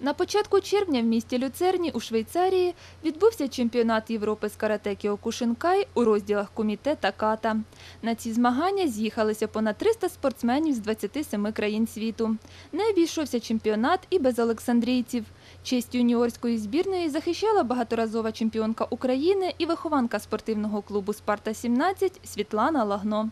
На початку червня в місті Люцерні у Швейцарії відбувся чемпіонат Європи з карате Кіокушинкай у розділах куміте та ката. На ці змагання з'їхалися понад 300 спортсменів з 27 країн світу. Не обійшовся чемпіонат і без олександрійців. Честь юніорської збірної захищала багаторазова чемпіонка України і вихованка спортивного клубу «Спарта-17» Світлана Лагно.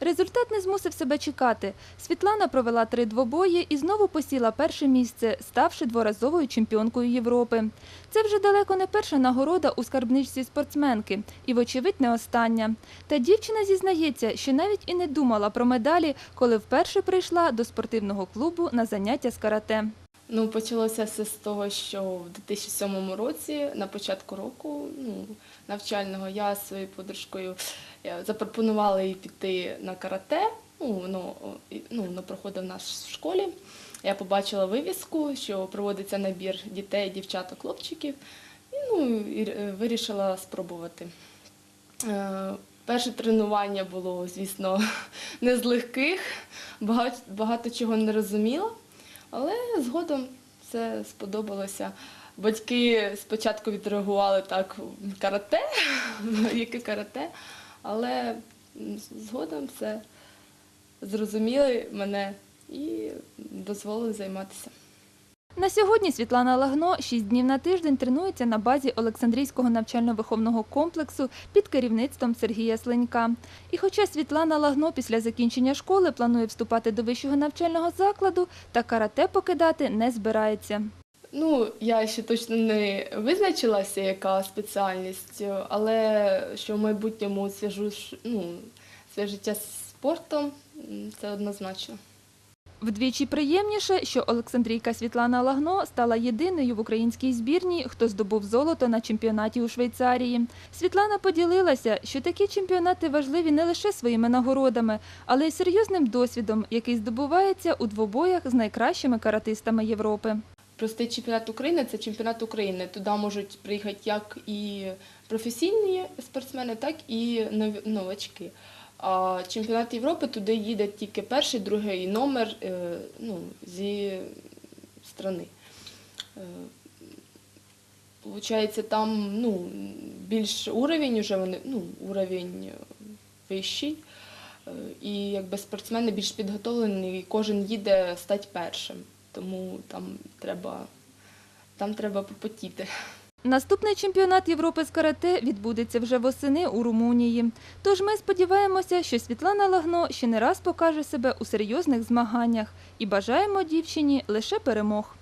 Результат не змусив себе чекати. Світлана провела три двобої і знову посіла перше місце, ставши дворазовою чемпіонкою Європи. Це вже далеко не перша нагорода у скарбничці спортсменки і, вочевидь, не остання. Та дівчина зізнається, що навіть і не думала про медалі, коли вперше прийшла до спортивного клубу на заняття з карате. Ну, почалося все з того, що в 2007 році, на початку року ну, навчального, я своєю подружкою е, запропонувала їй піти на карате. Ну, воно, ну, воно проходив нас в школі. Я побачила вивіску, що проводиться набір дітей, дівчаток, хлопчиків, і, ну, і е, вирішила спробувати. Е, Перше тренування було, звісно, не з легких, багато, багато чого не розуміла. Але згодом все сподобалося. Батьки спочатку відреагували так карате, яке карате, але згодом все зрозуміли мене і дозволили займатися. На сьогодні Світлана Лагно шість днів на тиждень тренується на базі Олександрійського навчально-виховного комплексу під керівництвом Сергія Сленька. І хоча Світлана Лагно після закінчення школи планує вступати до вищого навчального закладу, та карате покидати не збирається. Ну, я ще точно не визначилася, яка спеціальність, але що в майбутньому зв'яжу ж- ну, життя з спортом, це однозначно. Вдвічі приємніше, що Олександрійка Світлана Лагно стала єдиною в українській збірні, хто здобув золото на чемпіонаті у Швейцарії. Світлана поділилася, що такі чемпіонати важливі не лише своїми нагородами, але й серйозним досвідом, який здобувається у двобоях з найкращими каратистами Європи. Простий чемпіонат України це чемпіонат України. Туди можуть приїхати як і професійні спортсмени, так і новачки. А чемпіонат Європи туди їде тільки перший, другий номер е, ну, зі страни. Е, Получається, там ну, більш уровень уже вони, ну, уровень вищий. Е, І якби спортсмени більш підготовлені, і кожен їде стати першим. Тому там треба, там треба попотіти. Наступний чемпіонат Європи з карате відбудеться вже восени у Румунії. Тож ми сподіваємося, що Світлана Лагно ще не раз покаже себе у серйозних змаганнях і бажаємо дівчині лише перемог.